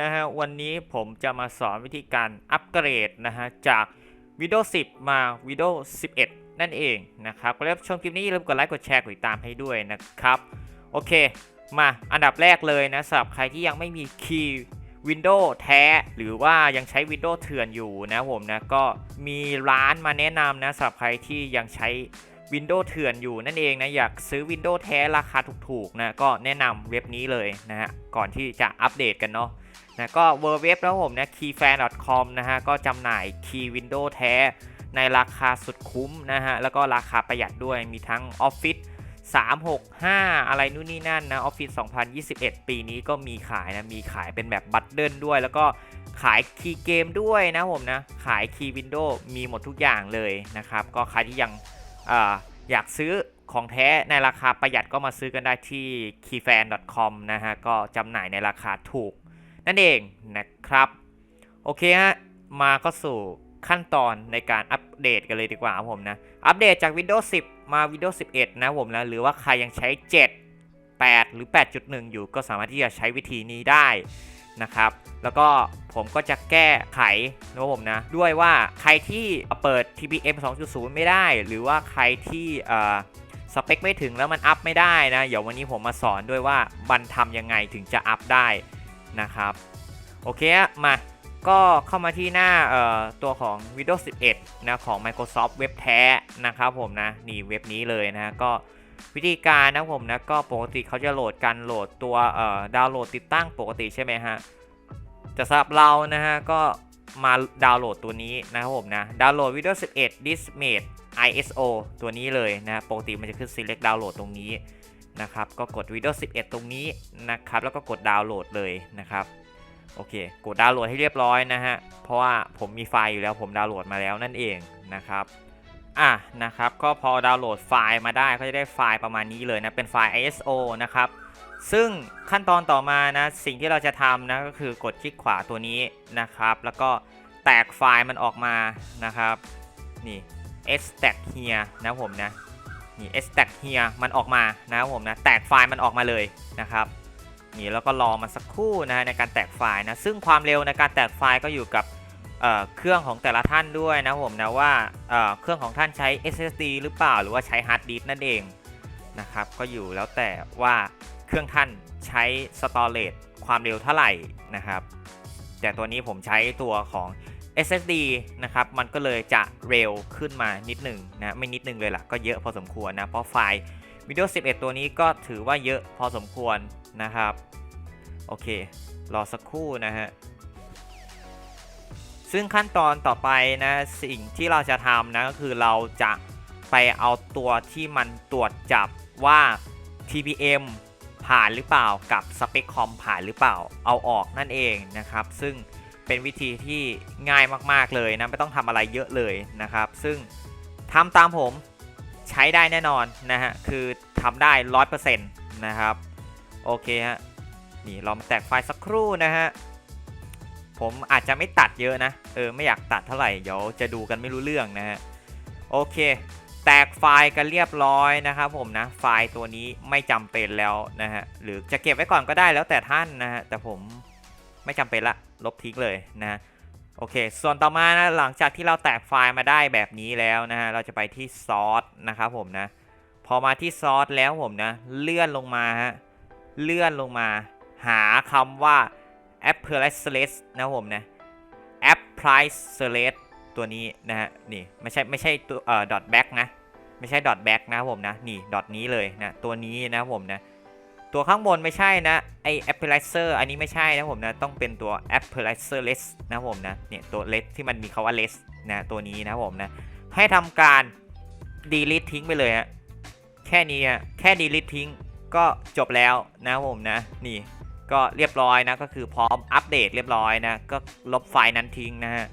นะฮะวันนี้ผมจะมาสอนวิธีการอัปเกรดนะฮะจาก Windows 10 มา Windows 11 นั่นเองนะครับก็แล้วชมคลิปนี้อย่าลืมกดไลค์กดแชร์กดติดตามให้ด้วยนะครับ โอเค มาอันดับแรกเลยนะสำหรับใครที่ยังไม่มีคีย์ Windows แท้ หรือว่ายังใช้ Windows เถื่อนอยู่นะผมนะก็มีร้านมาแนะนำนะสำหรับใครที่ยังใช้ Windows เถื่อนอยู่นั่นเองนะ อยากซื้อ Windows แท้ราคาถูกๆนะ ก็แนะนำเว็บนี้เลยนะฮะ ก่อนที่จะอัปเดตกันเนาะ นะก็เวอร์เว็บแล้วผมนะ keyfan.com นะฮะก็จำหน่ายคีย์ Windows แท้ในราคาสุดคุ้มนะฮะ แล้วก็ราคาประหยัดด้วยมีทั้ง Office 365 อะไรนู่นนี่นั่นนะ Office 2021 ปีนี้ก็มีขายนะ มีขายเป็นแบบบัตเดิลด้วย แล้วก็ขายคีย์เกมด้วยนะผมนะ ขายคีย์วินโดว์มีหมดทุกอย่างเลยนะครับ ก็ใครที่ยังออยากซื้อของแท้ในราคาประหยัดก็มาซื้อกันได้ที่ keyfan.com นะฮะ ก็จำหน่ายในราคาถูก นั่นเองนะครับ โอเคฮะ มาก็สู่ขั้นตอนในการอัปเดตกันเลยดีกว่าครับผมนะ อัปเดตจาก Windows 10 มา Windows 11 นะผมนะ หรือว่าใครยังใช้ 7 8 หรือ 8.1 อยู่ก็สามารถที่จะใช้วิธีนี้ได้นะครับ แล้วก็ผมก็จะแก้ไขนะผมนะ ด้วยว่าใครที่เปิด TPM 2.0 ไม่ได้ หรือว่าใครที่สเปคไม่ถึงแล้วมันอัพไม่ได้นะ เดี๋ยววันนี้ผมมาสอนด้วยว่าบันทำยังไงถึงจะอัพได้ นะครับโอเคมาก็เข้ามาที่หน้าตัวของ Windows 11 นะของ Microsoft เว็บแท้นะครับผมนะนี่เว็บนี้เลยนะก็วิธีการนะผมนะก็ปกติเขาจะโหลดกันโหลดตัวดาวน์โหลดติดตั้งปกติใช่ไหมฮะแต่สำหรับเรานะฮะก็มาดาวน์โหลดตัวนี้นะครับผมนะดาวน์โหลด Windows 11 Dismate ISO ตัวนี้เลยนะปกติมันจะขึ้น Select Download ตรงนี้ นะครับ ก็กด Windows 11 ตรงนี้นะครับ แล้วก็กดดาวน์โหลดเลยนะครับ โอเค กดดาวน์โหลดให้เรียบร้อยนะฮะ เพราะว่าผมมีไฟล์อยู่แล้วผมดาวน์โหลดมาแล้วนั่นเองนะครับอะนะครับ ก็พอดาวน์โหลดไฟล์มาได้ก็จะได้ไฟล์ประมาณนี้เลยนะ เป็นไฟล์ ISO นะครับ ซึ่งขั้นตอนต่อมานะ สิ่งที่เราจะทำนะก็คือกดคลิกขวาตัวนี้นะครับ แล้วก็แตกไฟล์มันออกมานะครับ นี่ extract here นะผมนะ นี่ extract here มันออกมานะครับผมนะแตกไฟล์มันออกมาเลยนะครับนี่แล้วก็รอมาสักครู่นะในการแตกไฟล์นะซึ่งความเร็วในการแตกไฟล์ก็อยู่กับเเครื่องของแต่ละท่านด้วยนะผมนะว่าเเครื่องของท่านใช้ SSD หรือเปล่าหรือว่าใช้ฮาร์ดดิสก์นั่นเองนะครับก็อยู่แล้วแต่ว่าเครื่องท่านใช้สตอเรจความเร็วเท่าไหร่นะครับแต่ตัวนี้ผมใช้ตัวของ SSD นะครับมันก็เลยจะเร็วขึ้นมานิดหนึ่งนะไม่นิดหนึ่งเลยล่ะก็เยอะพอสมควรนะเพราะไฟล์ Windows 11 ตัวนี้ก็ถือว่าเยอะพอสมควรนะครับโอเค รอสักครู่นะฮะซึ่งขั้นตอนต่อไปนะสิ่งที่เราจะทำนะก็คือเราจะไปเอาตัวที่มันตรวจจับว่า TPM ผ่านหรือเปล่ากับสเปคคอมผ่านหรือเปล่าเอาออกนั่นเองนะครับ ซึ่ง เป็นวิธีที่ง่ายมากๆเลยนะไม่ต้องทำอะไรเยอะเลยนะครับ ซึ่งทำตามผมใช้ได้แน่นอนนะฮะคือทำได้100%นะครับโอเคฮะนี่เรามาแตกไฟล์สักครู่นะฮะผมอาจจะไม่ตัดเยอะนะเออไม่อยากตัดเท่าไหร่เดี๋ยวจะดูกันไม่รู้เรื่องนะฮะโอเค แตกไฟล์กันเรียบร้อยนะครับผมนะไฟล์ตัวนี้ไม่จำเป็นแล้วนะฮะหรือจะเก็บไว้ก่อนก็ได้แล้วแต่ท่านนะฮะแต่ผม ไม่จำเป็นละ ลบทิ้งเลยนะฮะโอเค ส่วนต่อมานะหลังจากที่เราแตกไฟล์มาได้แบบนี้แล้วนะฮะเราจะไปที่ซอสนะครับผมนะ พอมาที่ซอสแล้วผมนะ เลื่อนลงมาฮะเลื่อนลงมา หาคำว่า a p p l i c e นะผมนะ a p p l i c e ตัวนี้นะฮะนี่ไม่ใช่ไม่ใช่ตัวเอ่อ dot back นะ ไม่ใช่ dot back นะผมนะ นี่ dot นี้เลยนะ ตัวนี้นะผมนะ ตัวข้างบนไม่ใช่นะไอ a p p l i c e อันนี้ไม่ใช่นะผมนะต้องเป็นตัว a p p l i c e less นะผมนะเนี่ยตัว less ที่มันมีคาว่า less นะตัวนี้นะผมนะให้ทำการ delete ทิ้งไปเลยฮะแค่นี้อะแค่ delete ทิ้งก็จบแล้วนะผมนะนี่ก็เรียบร้อยนะก็คือพร้อมอัปเดตเรียบร้อยนะก็ลบไฟล์นั้นทิ้งนะฮะ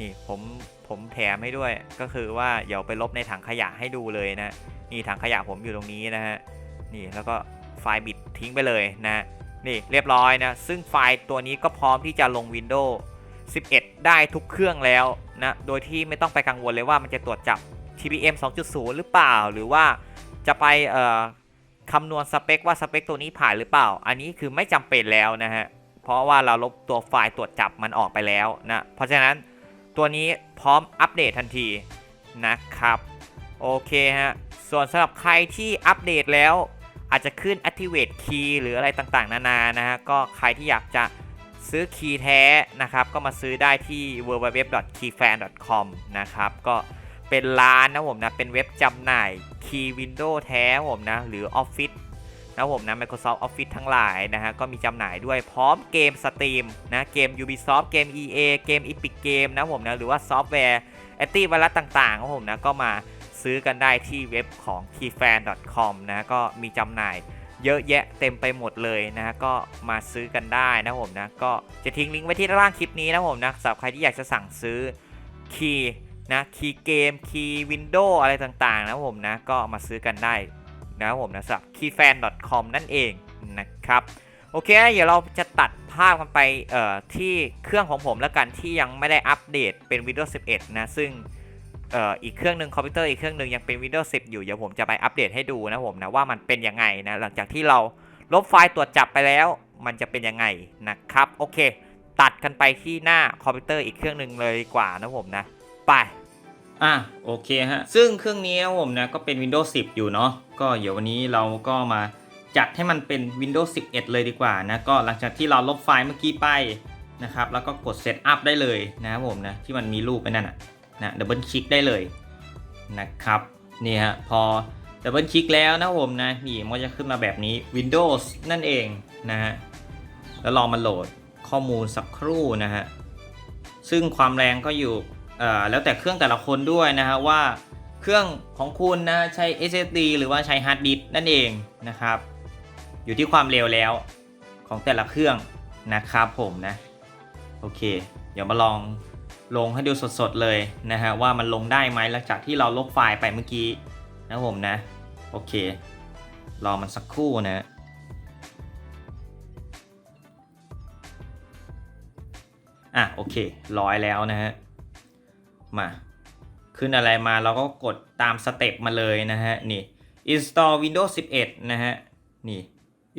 นี่ผมผมแถมให้ด้วยก็คือว่าเดี๋ยวไปลบในถังขยะให้ดูเลยนะนี่ถังขยะผมอยู่ตรงนี้นะฮะนี่แล้วก็ ไฟล์บิดทิ้งไปเลยนะนี่เรียบร้อยนะ ซึ่งไฟล์ตัวนี้ก็พร้อมที่จะลง Windows 11 ได้ทุกเครื่องแล้วนะ โดยที่ไม่ต้องไปกังวลเลยว่ามันจะตรวจจับ TPM 2.0 หรือเปล่า หรือว่าจะไปเอ่อคำนวณสเปคว่าสเปคตัวนี้ผ่านหรือเปล่า อันนี้คือไม่จำเป็นแล้วนะฮะ เพราะว่าเราลบตัวไฟล์ตรวจจับมันออกไปแล้วนะ เพราะฉะนั้นตัวนี้พร้อมอัปเดตทันทีนะครับ โอเคฮะ ส่วนสำหรับใครที่อัปเดตแล้ว อาจจะขึ้น activate key หรืออะไรต่างๆ นานานะฮะก็ใครที่อยากจะซื้อคีย์แท้นะครับ ก็มาซื้อได้ที่ www.keyfan.com นะครับ ก็เป็นร้านนะผมนะ เป็นเว็บจำหน่ายคีย์ Windows แท้ผมนะ หรือ Office นะผมนะ Microsoft Office ทั้งหลายนะฮะ ก็มีจำหน่ายด้วยพร้อมเกมสตรีมนะ เกม Ubisoft เกม EA เกม Epic Game นะผมนะ หรือว่าซอฟต์แวร์แอนตี้ไวรัสต่างๆครับผมนะ ก็มา ซื้อกันได้ที่เว็บของ keyfan.com นะก็มีจำหน่ายเยอะแยะเต็มไปหมดเลยนะก็มาซื้อกันได้นะผมนะก็จะทิ้งลิงก์ไว้ที่ด้านล่างคลิปนี้นะผมนะสำหรับใครที่อยากจะสั่งซื้อคีย์นะคีย์เกมคีย์วินโดว์อะไรต่างๆนะผมนะก็มาซื้อกันได้นะผมนะสำหรับ keyfan.com นั่นเองนะครับโอเค เดี๋ยวเราจะตัดภาพกันไปเอ่อที่เครื่องของผมแล้วกันที่ยังไม่ได้อัปเดตเป็น Windows 11 นะ ซึ่ง เอ่ออีกเครื่องหนึ่งคอมพิวเตอร์อีกเครื่องหนึ่งยังเป็น Windows 10 อยู่ เดี๋ยวผมจะไปอัปเดตให้ดูนะผมนะว่ามันเป็นยังไงนะหลังจากที่เราลบไฟล์ตรวจจับไปแล้ว มันจะเป็นยังไงนะครับโอเค ตัดกันไปที่หน้าคอมพิวเตอร์อีกเครื่องหนึ่งเลยดีกว่านะผมนะไปอะโอเคฮะซึ่งเครื่องนี้ผมนะก็เป็น Windows 10 อยู่เนาะก็เดี๋ยววันนี้เราก็มาจัดให้มันเป็น Windows 11 เลยดีกว่านะก็หลังจากที่เราลบไฟล์เมื่อกี้ไปนะครับแล้วก็กด Setup ได้เลยนะครับผมนะที่มันมีรูปไปนั่นน่ะ นะดับเบิลคลิกได้เลยนะครับนี่ฮะพอดับเบิลคลิกแล้วนะผมนะนี่มันก็จะขึ้นมาแบบนี้ Windows นั่นเองนะฮะแล้วลอมาโหลดข้อมูลสักครู่นะฮะซึ่งความแรงก็อยู่เอ่อแล้วแต่เครื่องแต่ละคนด้วยนะฮะว่าเครื่องของคุณนะใช้ SSD หรือว่าใช้ฮาร์ดดิสก์นั่นเองนะครับ อยู่ที่ความเร็วแล้วของแต่ละเครื่องนะครับผมนะ โอเค เดี๋ยวมาลอง ลงให้ดูสดๆเลยนะฮะว่ามันลงได้ไหมหลังจากที่เราลบไฟล์ไปเมื่อกี้นะผมนะ โอเค รอมันสักครู่นะอะโอเคร้อยแล้วนะฮะมาขึ้นอะไรมาเราก็กดตามสเต็ปมาเลยนะฮะนี่ install Windows 11 นะฮะนี่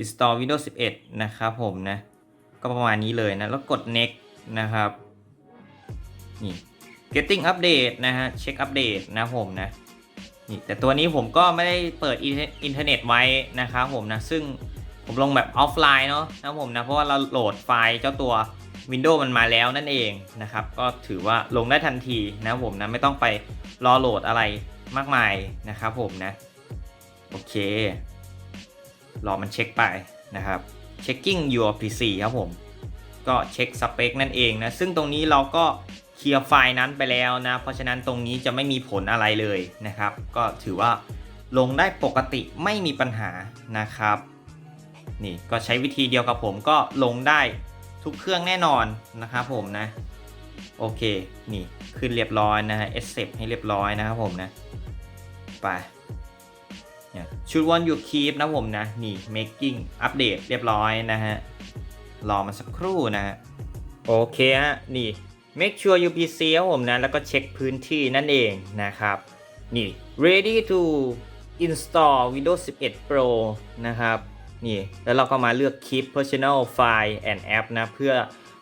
install Windows 11 นะครับผมนะ ก็ประมาณนี้เลยนะ แล้วกด next นะครับ นี่ getting update นะฮะ เช็คอัปเดตนะผมนะ นี่แต่ตัวนี้ผมก็ไม่ได้เปิดอินเทอร์เน็ตไว้นะครับผมนะ ซึ่งผมลงแบบออฟไลน์เนาะนะผมนะ เพราะว่าเราโหลดไฟล์เจ้าตัว Windows มันมาแล้วนั่นเองนะครับ ก็ถือว่าลงได้ทันทีนะผมนะ ไม่ต้องไปรอโหลดอะไรมากมายนะครับผมนะ โอเค รอมันเช็คไปนะครับ checking your PC ครับผม ก็เช็คสเปคนั่นเองนะ ซึ่งตรงนี้เราก็ เคลียร์ไฟล์นั้นไปแล้วนะ เพราะฉะนั้นตรงนี้จะไม่มีผลอะไรเลยนะครับ ก็ถือว่าลงได้ปกติไม่มีปัญหานะครับ นี่ก็ใช้วิธีเดียวกับผมก็ลงได้ทุกเครื่องแน่นอนนะครับผมนะ โอเค นี่ขึ้นเรียบร้อยนะฮะ accept ให้เรียบร้อยนะครับผมนะ ไปชุดวันอยู่คีปนะผมนะ นี่ making update เรียบร้อยนะฮะ รอมาสักครู่นะฮะ โอเคฮะ นี่ make sure you PC ครับผมนะ แล้วก็เช็คพื้นที่นั่นเองนะครับ นี่ ready to install Windows 11 Pro นะครับ นี่ แล้วเราก็มาเลือก keep personal file and app นะ เพื่อ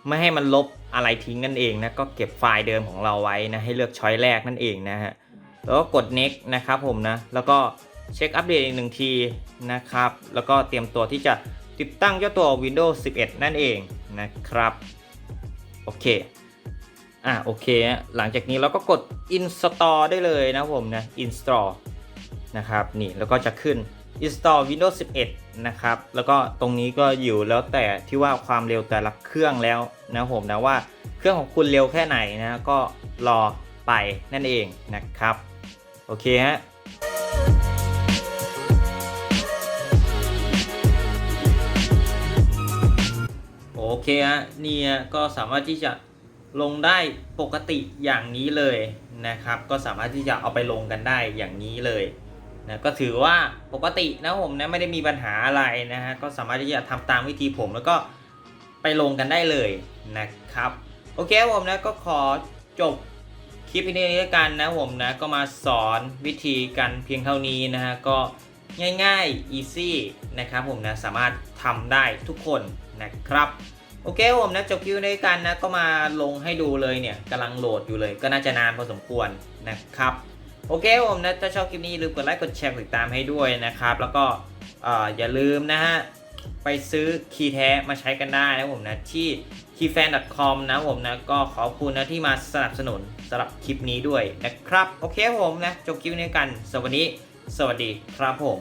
ไม่ให้มันลบอะไรทิ้งนั่นเองนะ ก็เก็บไฟล์เดิมของเราไว้นะ ให้เลือกช้อยแรกนั่นเองนะฮะ แล้วก็กด next นะครับผมนะ แล้วก็เช็คอัปเดตอีกหนึ่งทีนะครับ แล้วก็เตรียมตัวที่จะติดตั้งเจ้าตัว Windows 11 นั่นเองนะครับ โอเค อะโอเคฮะหลังจากนี้เราก็กด install ได้เลยนะผมนะ install นะครับนี่แล้วก็จะขึ้น install Windows 11 นะครับ แล้วก็ตรงนี้ก็อยู่แล้วแต่ที่ว่าความเร็วแต่ละเครื่องแล้วนะผมนะว่าเครื่องของคุณเร็วแค่ไหนนะก็รอไปนั่นเองนะครับ โอเคฮะโอเคฮะนี่ก็สามารถที่จะ ลงได้ปกติอย่างนี้เลยนะครับ ก็สามารถที่จะเอาไปลงกันได้อย่างนี้เลยนะก็ถือว่าปกตินะผมนะไม่ได้มีปัญหาอะไรนะฮะก็สามารถที่จะทำตามวิธีผมแล้วก็ไปลงกันได้เลยนะครับ โอเคผมนะก็ขอจบคลิปนี้แล้วกันนะผมนะก็มาสอนวิธีกันเพียงเท่านี้นะฮะก็ง่ายๆ easy นะครับผมนะสามารถทำได้ทุกคนนะครับ โอเคผมนะจบคลิปนี้กันนะก็มาลงให้ดูเลยเนี่ยกำลังโหลดอยู่เลย ก็น่าจะนานพอสมควรนะครับโอเคผมนะถ้าชอบคลิปนี้ลืมกดไลค์กดแชร์กดติดตามให้ด้วยนะครับ แล้วก็เอ่ออย่าลืมนะฮะไปซื้อคีย์แท้มาใช้กันได้นะผมนะที่ keyfan.com นะผมนะก็ขอบคุณนะที่มาสนับสนุนสำหรับคลิปนี้ด้วยนะครับ โอเคผมนะจบคลิปนี้กันสวัสดี สวัสดีครับผม